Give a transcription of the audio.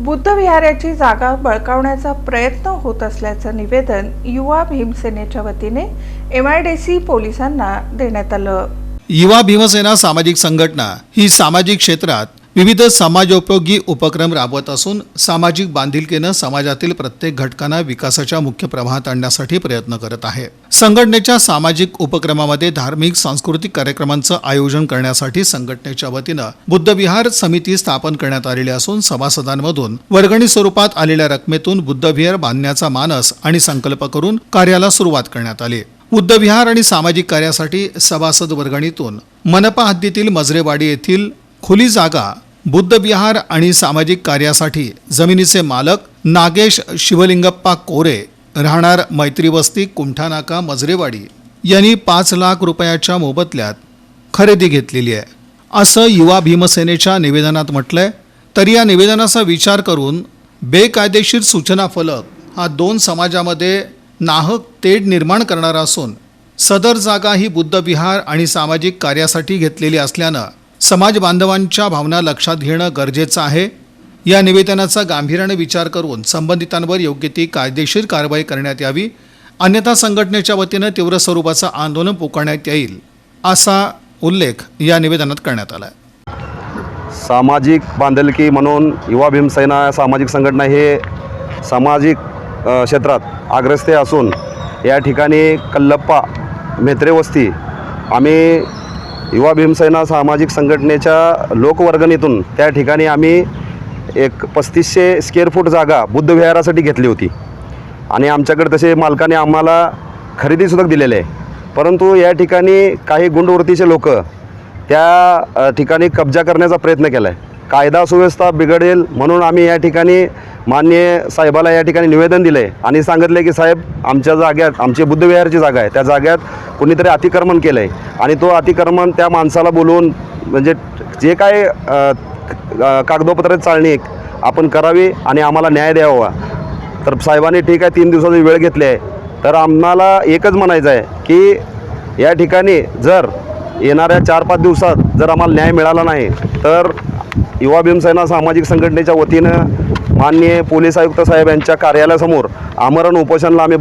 बुद्धविहाराची जागा बळकावण्याचा प्रयत्न होत असल्याचं निवेदन युवा भीमसेनेच्या वतीने एम आय डी सी पोलिसांना देण्यात आलं. युवा भीमसेना सामाजिक संघटना ही सामाजिक क्षेत्रात विविध समाजोपयोगी उपक्रम राबवत असून सामाजिक बांधिलकीनं समाजातील प्रत्येक घटकांना विकासाच्या मुख्य प्रवाहात आणण्यासाठी प्रयत्न करत आहे. संघटनेच्या सामाजिक उपक्रमामध्ये धार्मिक सांस्कृतिक कार्यक्रमांचं आयोजन करण्यासाठी संघटनेच्या वतीनं बुद्धविहार समिती स्थापन करण्यात आलेली असून सभासदांमधून वर्गणी स्वरूपात आलेल्या रकमेतून बुद्धविहार बांधण्याचा मानस आणि संकल्प करून कार्याला सुरुवात करण्यात आली. बुद्धविहार आणि सामाजिक कार्यासाठी सभासद वर्गणीतून मनपा हद्दीतील मजरेवाडी येथील खुली जागा बुद्धविहार आणि सामाजिक कार्यासाठी जमिनीचे मालक नागेश शिवलिंगप्पा कोरे राहणार मैत्री वस्ती कुंठानाका मजरेवाडी. यांनी पाच लाख रुपयाच्या मोबदल्यात खरेदी घेतलेली आहे. असं युवा भीमसेनेच्या निवेदनात म्हटलंय. तरी या निवेदनाचा विचार करून बेकायदेशीर सूचना फलक हा दोन समाजामध्ये नाहक तेढ निर्माण करणारा असून सदर जागा ही बुद्धविहार आणि सामाजिक कार्यासाठी घेतलेली असल्यानं समाज बांधवांच्या भावना लक्षात घेणं गरजेचं आहे. या निवेदनाचा गांभीर्याने विचार करून संबंधितांवर योग्य ती कायदेशीर कारवाई करण्यात यावी. अन्यथा संघटनेच्या वतीनं तीव्र स्वरूपाचं आंदोलन पुकारण्यात येईल असा उल्लेख या निवेदनात करण्यात आला आहे सामाजिक बांधलकी म्हणून युवा भीमसेना सामाजिक संघटना हे सामाजिक क्षेत्रात अग्रस्ते असून या ठिकाणी कल्लप्पा मेत्रेवस्ती आम्ही युवा भीमसेना सामाजिक संघटनेच्या लोकवर्गणीतून त्या ठिकाणी आम्ही एक पस्तीसशे स्क्वेअर फूट जागा बुद्धविहारासाठी घेतली होती. आणि आमच्याकडे तसे मालकाने आम्हाला खरेदीसुद्धा दिलेले आहे. परंतु या ठिकाणी काही गुंडवृत्तीचे लोक त्या ठिकाणी कब्जा करण्याचा प्रयत्न केला आहे कायदा सुव्यवस्था बिघडेल म्हणून आम्ही या ठिकाणी मान्य साहेबाला या ठिकाणी निवेदन दिलं आहे आणि सांगितलं की साहेब आमच्या जाग्यात आमची बुद्धविहारची जागा आहे. त्या जाग्यात कुणीतरी अतिक्रमण केलं आहे आणि तो अतिक्रमण त्या माणसाला बोलवून म्हणजे जे काय अ, कागदोपत्र चालणी आपण करावी आणि आम्हाला न्याय द्यावा. तर साहेबांनी ठीक आहे तीन दिवसाची वेळ घेतली आहे. तर आम्हाला एकच म्हणायचं आहे की या ठिकाणी जर येणाऱ्या चार पाच दिवसात जर आम्हाला न्याय मिळाला नाही तर युवा भीमसेना सामाजिक संघटनेच्या वतीनं माननीय पोलीस आयुक्त साहेब यांच्या कार्यालयासमोर आमरण उपोषणला आम्ही